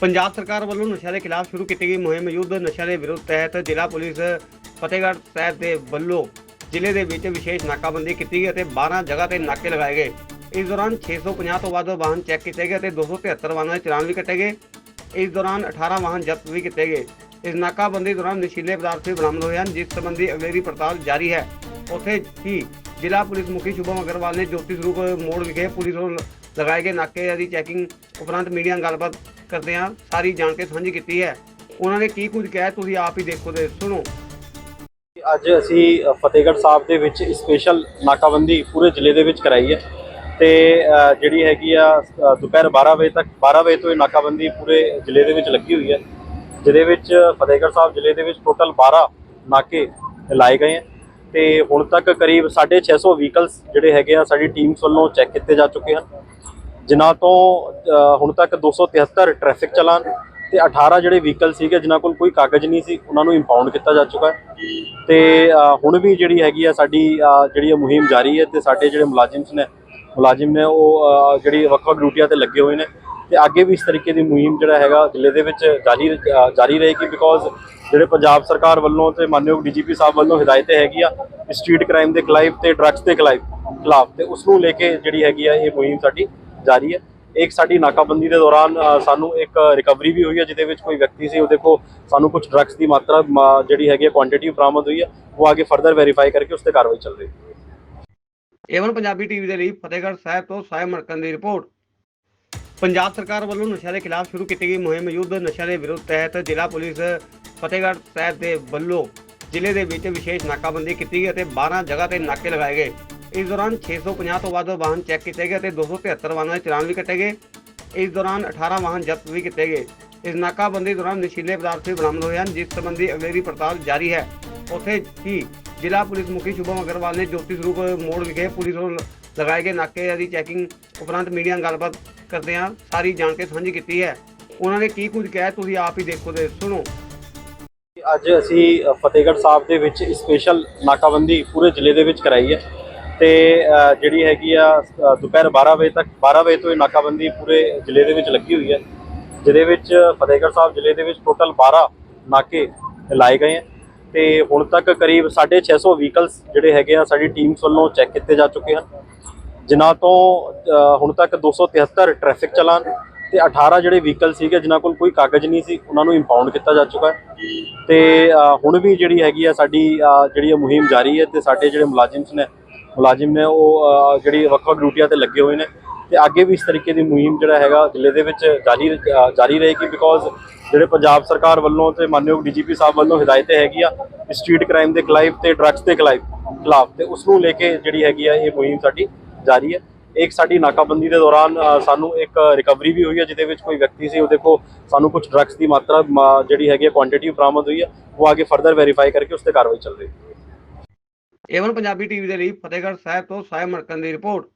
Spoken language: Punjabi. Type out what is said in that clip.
ਪੰਜਾਬ ਸਰਕਾਰ ਵੱਲੋਂ ਨਸ਼ਿਆਂ ਦੇ ਖਿਲਾਫ ਸ਼ੁਰੂ ਕੀਤੀ ਗਈ ਮੁਹਿੰਮ ਯੁੱਧ ਨਸ਼ਿਆਂ ਦੇ ਵਿਰੁੱਧ ਤਹਿਤ ਜ਼ਿਲ੍ਹਾ ਪੁਲਿਸ ਫਤਿਹਗੜ੍ਹ ਸਾਹਿਬ ਦੇ ਵੱਲੋਂ ਜ਼ਿਲ੍ਹੇ ਦੇ ਵਿੱਚ ਵਿਸ਼ੇਸ਼ ਨਾਕਾਬੰਦੀ ਕੀਤੀ ਗਈ ਅਤੇ 12 ਜਗ੍ਹਾ ਤੇ ਨਾਕੇ ਲਗਾਏ ਗਏ। ਇਸ ਦੌਰਾਨ 650 ਤੋਂ ਵੱਧ ਵਾਹਨ ਚੈੱਕ ਕੀਤੇ ਗਏ ਅਤੇ 273 ਵਾਹਨਾਂ ਦੇ ਚਲਾਨ ਵੀ ਕੱਟੇ ਗਏ। ਇਸ ਦੌਰਾਨ 18 ਵਾਹਨ ਜ਼ਬਤ ਵੀ ਕੀਤੇ ਗਏ। ਇਸ ਨਾਕਾਬੰਦੀ ਦੌਰਾਨ ਨਸ਼ੀਲੇ ਪਦਾਰਥ ਵੀ ਬਰਾਮਦ ਹੋਏ ਹਨ, ਜਿਸ ਸੰਬੰਧੀ ਅਗਲੇਰੀ ਪੜਤਾਲ ਜਾਰੀ ਹੈ। ਉੱਥੇ ਹੀ ਜ਼ਿਲ੍ਹਾ ਪੁਲਿਸ ਮੁਖੀ ਸ਼ੁਭਮ ਅਗਰਵਾਲ ਨੇ ਜੋਤੀ ਸਰੂਪ ਮੋੜ ਵਿਖੇ ਪੁਲਿਸ ਵੱਲੋਂ ਲਗਾਏ ਗਏ ਨਾਕੇ ਦੀ ਚੈਕਿੰਗ ਉਪਰੰਤ ਮੀਡੀਆ ਨਾਲ ਗੱਲਬਾਤ ਕਰਦਿਆਂ ਸਾਰੀ ਜਾਣਕਾਰੀ ਸਾਂਝੀ ਕੀਤੀ ਹੈ। ਉਹਨਾਂ ਨੇ ਕੀ ਕੁਝ ਕਿਹਾ, ਤੁਸੀਂ ਆਪ ਹੀ ਦੇਖੋ ਤੇ ਸੁਣੋ। ਅੱਜ ਅਸੀਂ ਫਤਿਹਗੜ੍ਹ ਸਾਹਿਬ ਦੇ ਵਿੱਚ ਸਪੈਸ਼ਲ ਨਾਕਾਬੰਦੀ ਪੂਰੇ ਜ਼ਿਲ੍ਹੇ ਦੇ ਵਿੱਚ ਕਰਾਈ ਹੈ ਤੇ ਜਿਹੜੀ ਹੈਗੀ ਆ ਦੁਪਹਿਰ 12 ਵਜੇ ਤੱਕ 12 ਵਜੇ ਤੋਂ ਇਹ ਨਾਕਾਬੰਦੀ ਪੂਰੇ ਜ਼ਿਲ੍ਹੇ ਦੇ ਵਿੱਚ ਲੱਗੀ ਹੋਈ ਹੈ, ਜਿਹਦੇ ਵਿੱਚ ਫਤਿਹਗੜ੍ਹ ਸਾਹਿਬ ਜ਼ਿਲ੍ਹੇ ਦੇ ਵਿੱਚ ਟੋਟਲ 12 ਨਾਕੇ ਲਾਏ ਗਏ ਹੈ ਤੇ ਹੁਣ ਤੱਕ ਕਰੀਬ 650 ਵਹੀਕਲਸ ਜਿਹੜੇ ਹੈਗੇ ਆ, ਸਾਡੀ ਟੀਮਸ ਵੱਲੋਂ ਚੈੱਕ ਕੀਤੇ ਜਾ ਚੁੱਕੇ ਹਨ। ਜਿਨ੍ਹਾਂ ਤੋਂ ਹੁਣ ਤੱਕ 273 ਟ੍ਰੈਫਿਕ ਚਲਾਨ ਤੇ 18 ਜਿਹੜੇ ਵਹੀਕਲ ਸੀਗੇ ਜਿਨ੍ਹਾਂ ਕੋਲ ਕੋਈ ਕਾਗਜ਼ ਨਹੀਂ ਸੀ ਉਹਨਾਂ ਨੂੰ ਇੰਪਾਊਂਡ ਕੀਤਾ ਜਾ ਚੁੱਕਾ ਹੈ। ਤੇ ਹੁਣ ਵੀ ਜਿਹੜੀ ਹੈਗੀ ਆ ਸਾਡੀ ਜਿਹੜੀ ਇਹ ਮੁਹਿੰਮ ਜਾਰੀ ਹੈ ਤੇ ਸਾਡੇ ਜਿਹੜੇ ਮੁਲਾਜ਼ਮਸ ਨੇ ਮੁਲਾਜ਼ਮ ਨੇ ਉਹ ਜਿਹੜੀ ਵੱਖ-ਵੱਖ ਡਿਊਟੀਆਂ ਤੇ ਲੱਗੇ ਹੋਏ ਨੇ ਤੇ ਅੱਗੇ ਵੀ ਇਸ ਤਰੀਕੇ ਦੀ ਮੁਹਿੰਮ ਜਿਹੜਾ ਹੈਗਾ ਜ਼ਿਲ੍ਹੇ ਦੇ ਵਿੱਚ ਜਾਰੀ ਅ, ਜਾਰੀ ਰਹੇਗੀ ਬਿਕੋਜ਼ ਜਿਹੜੇ ਪੰਜਾਬ ਸਰਕਾਰ ਵੱਲੋਂ ਤੇ ਮਾਨਯੋਗ ਡੀਜੀਪੀ ਸਾਹਿਬ ਵੱਲੋਂ ਹਦਾਇਤਾਂ ਆ ਸਟਰੀਟ ਕ੍ਰਾਈਮ ਦੇ ਖਿਲਾਫ ਤੇ ਡਰੱਗਸ ਦੇ ਖਿਲਾਫ ਖਿਲਾਫ ਤੇ ਉਸ ਨੂੰ ਲੈ ਕੇ ਜਿਹੜੀ ਹੈਗੀ ਆ ਇਹ ਮੁਹਿੰਮ ਸਾਡੀ ਜਾਰੀ ਹੈ। ਇੱਕ ਸਾਡੀ ਨਾਕਾਬੰਦੀ ਦੇ ਦੌਰਾਨ ਸਾਨੂੰ ਇੱਕ ਰਿਕਵਰੀ ਵੀ ਹੋਈ ਹੈ, ਜਿਹਦੇ ਵਿੱਚ ਕੋਈ ਵਿਅਕਤੀ ਸੀ ਉਹਦੇ ਕੋ ਸਾਨੂੰ ਕੁਝ ਡਰੱਗਸ ਦੀ ਮਾਤਰਾ ਜਿਹੜੀ ਹੈਗੀ ਕੁਆਂਟੀਟੀ ਬਰਾਮਦ ਹੋਈ ਹੈ, ਉਹ ਅੱਗੇ ਫਰਦਰ ਵੈਰੀਫਾਈ ਕਰਕੇ ਉਸ ਤੇ ਕਾਰਵਾਈ ਚੱਲ ਰਹੀ ਹੈ। ਏਵਨ ਪੰਜਾਬੀ ਟੀਵੀ ਦੇ ਲਈ ਫਤਿਹਗੜ੍ਹ ਸਾਹਿਬ ਤੋਂ ਸਾਹਿਬ ਮੜਕਨ ਦੀ ਰਿਪੋਰਟ। ਪੰਜਾਬ ਸਰਕਾਰ ਵੱਲੋਂ ਨਸ਼ਿਆਂ ਦੇ ਖਿਲਾਫ ਸ਼ੁਰੂ ਕੀਤੀ ਗਈ ਮੁਹਿੰਮ ਯੁੱਧ ਨਸ਼ਿਆਂ ਦੇ ਵਿਰੁੱਧ ਤਹਿਤ ਜ਼ਿਲ੍ਹਾ ਪੁਲਿਸ ਫਤਿਹਗੜ੍ਹ ਸਾਹਿਬ ਦੇ ਵੱਲੋਂ ਜ਼ਿਲ੍ਹੇ ਦੇ ਵਿੱਚ ਵਿਸ਼ੇਸ਼ ਨਾਕਾਬੰਦੀ ਕੀਤੀ ਗਈ ਅਤੇ 12 ਜਗ੍ਹਾ ਤੇ ਨਾਕੇ ਲਗਾਏ ਗਏ। ਇਸ ਦੌਰਾਨ 650 ਤੋਂ ਵੱਧ ਵਾਹਨ ਚੈੱਕ ਕੀਤੇ ਗਏ ਅਤੇ 273 ਵਾਹਨਾਂ ਦੇ ਚਲਾਨ ਵੀ ਕੱਟੇ ਗਏ। ਇਸ ਦੌਰਾਨ 18 ਵਾਹਨ ਜ਼ਬਤ ਵੀ ਕੀਤੇ ਗਏ। ਇਸ ਨਾਕਾਬੰਦੀ ਦੌਰਾਨ ਨਸ਼ੀਲੇ ਪਦਾਰਥ ਵੀ ਬਰਾਮਦ ਹੋਏ ਹਨ, ਜਿਸ ਸੰਬੰਧੀ ਅਗਲੇਰੀ ਪੜਤਾਲ ਜਾਰੀ ਹੈ। ਉੱਥੇ ਹੀ ਜ਼ਿਲ੍ਹਾ ਪੁਲਿਸ ਮੁਖੀ ਸ਼ੁਭਮ ਅਗਰਵਾਲ ਨੇ ਜੋਤੀ ਸਰੂਪ ਮੋੜ ਵਿਖੇ ਪੁਲਿਸ ਵੱਲੋਂ ਲਗਾਏ ਗਏ ਨਾਕੇ ਦੀ ਚੈਕਿੰਗ ਉਪਰੰਤ ਮੀਡੀਆ ਨਾਲ ਗੱਲਬਾਤ ਕਰਦੇ ਹਾਂ ਸਾਰੀ ਜਾਣਕਾਰੀ ਸਾਂਝੀ ਕੀਤੀ ਹੈ। ਉਹਨਾਂ ਨੇ ਕੀ ਕੁਝ ਕਿਹਾ, ਤੁਸੀਂ ਆਪ ਹੀ ਦੇਖੋ ਤੇ ਸੁਣੋ। ਅੱਜ ਅਸੀਂ ਫਤਿਹਗੜ੍ਹ ਸਾਹਿਬ ਦੇ ਵਿੱਚ ਸਪੈਸ਼ਲ ਨਾਕਾਬੰਦੀ ਪੂਰੇ ਜ਼ਿਲ੍ਹੇ ਦੇ ਵਿੱਚ ਕਰਾਈ ਹੈ। ਤੇ ਜਿਹੜੀ ਹੈਗੀ ਆ ਦੁਪਹਿਰ 12 ਵਜੇ ਤੱਕ 12 ਵਜੇ ਤੋਂ ਇਹ ਨਾਕਾਬੰਦੀ ਪੂਰੇ ਜ਼ਿਲ੍ਹੇ ਦੇ ਵਿੱਚ ਲੱਗੀ ਹੋਈ ਹੈ। ਜਿਹਦੇ ਵਿੱਚ, ਫਤਿਹਗੜ੍ਹ ਸਾਹਿਬ ਜ਼ਿਲ੍ਹੇ ਦੇ ਵਿੱਚ ਟੋਟਲ 12 ਨਾਕੇ ਲਾਏ ਗਏ ਹੈ ਤੇ ਹੁਣ ਤੱਕ ਕਰੀਬ 650 ਵਹੀਕਲਸ ਜਿਹੜੇ ਹੈਗੇ ਆ, ਸਾਡੀ ਟੀਮਸ ਵੱਲੋਂ ਚੈੱਕ ਕੀਤੇ ਜਾ ਚੁੱਕੇ ਹਨ। ਜਿਨ੍ਹਾਂ ਤੋਂ ਹੁਣ ਤੱਕ 273 ਟ੍ਰੈਫਿਕ ਚਲਾਨ ਤੇ 18 ਜਿਹੜੇ ਵਹੀਕਲ ਸੀਗੇ, ਜਿਨ੍ਹਾਂ ਕੋਲ ਕੋਈ ਕਾਗਜ਼ ਨਹੀਂ ਸੀ, ਉਹਨਾਂ ਨੂੰ ਇੰਪਾਊਂਡ ਕੀਤਾ ਜਾ ਚੁੱਕਾ ਹੈ। ਤੇ ਹੁਣ ਵੀ ਜਿਹੜੀ ਹੈਗੀ ਆ ਸਾਡੀ ਜਿਹੜੀ ਇਹ ਮੁਹਿੰਮ ਜਾਰੀ ਹੈ ਤੇ ਸਾਡੇ ਜਿਹੜੇ ਮੁਲਾਜ਼ਮਸ ਨੇ ਮੁਲਾਜ਼ਮ ਨੇ ਉਹ ਜਿਹੜੀ ਵੱਖ-ਵੱਖ ਡਿਊਟੀਆਂ ਤੇ ਲੱਗੇ ਹੋਏ ਨੇ। ਤੇ ਅੱਗੇ ਵੀ ਇਸ ਤਰੀਕੇ ਦੀ ਮੁਹਿੰਮ ਜਿਹੜਾ ਹੈਗਾ ਜ਼ਿਲ੍ਹੇ ਦੇ ਵਿੱਚ ਜਾਰੀ ਜਾਰੀ ਰਹੇਗੀ ਬਿਕੋਜ਼ ਜਿਹੜੇ ਪੰਜਾਬ ਸਰਕਾਰ ਵੱਲੋਂ ਤੇ ਮਾਨਯੋਗ ਡੀਜੀਪੀ ਸਾਹਿਬ ਵੱਲੋਂ ਹਦਾਇਤਾਂ ਆ ਸਟਰੀਟ ਕ੍ਰਾਈਮ ਦੇ ਖਿਲਾਫ ਤੇ ਡਰੱਗਸ ਦੇ ਖਿਲਾਫ ਖਿਲਾਫ। ਤੇ ਉਸ ਨੂੰ ਲੈ ਕੇ ਜਿਹੜੀ ਹੈਗੀ ਆ ਇਹ ਮੁਹਿੰਮ ਸਾਡੀ ਜਾਰੀ ਹੈ। ਇੱਕ ਸਾਡੀ ਨਾਕਾਬੰਦੀ ਦੇ ਦੌਰਾਨ ਸਾਨੂੰ ਇੱਕ ਰਿਕਵਰੀ ਵੀ ਹੋਈ ਹੈ ਜਿਹਦੇ ਵਿੱਚ ਕੋਈ ਵਿਅਕਤੀ ਸੀ ਉਹਦੇ ਕੋ ਸਾਨੂੰ ਕੁਝ ਡਰੱਗਸ ਦੀ ਮਾਤਰਾ ਮ, ਜਿਹੜੀ ਹੈਗੀ ਕੁਆਂਟੀਟੀ ਬਰਾਮਦ ਹੋਈ ਹੈ ਉਹ ਅੱਗੇ ਫਰਦਰ ਵੈਰੀਫਾਈ ਕਰਕੇ ਉਸ ਤੇ ਕਾਰਵਾਈ ਚੱਲ ਰਹੀ ਹੈ। ਏਵਨ ਪੰਜਾਬੀ ਟੀਵੀ ਦੇ ਲਈ ਫਤਿਹਗੜ੍ਹ ਸਾਹਿਬ ਤੋਂ ਸਾਹਿਬ ਮੜਕਨ ਦੀ ਰਿਪੋਰਟ।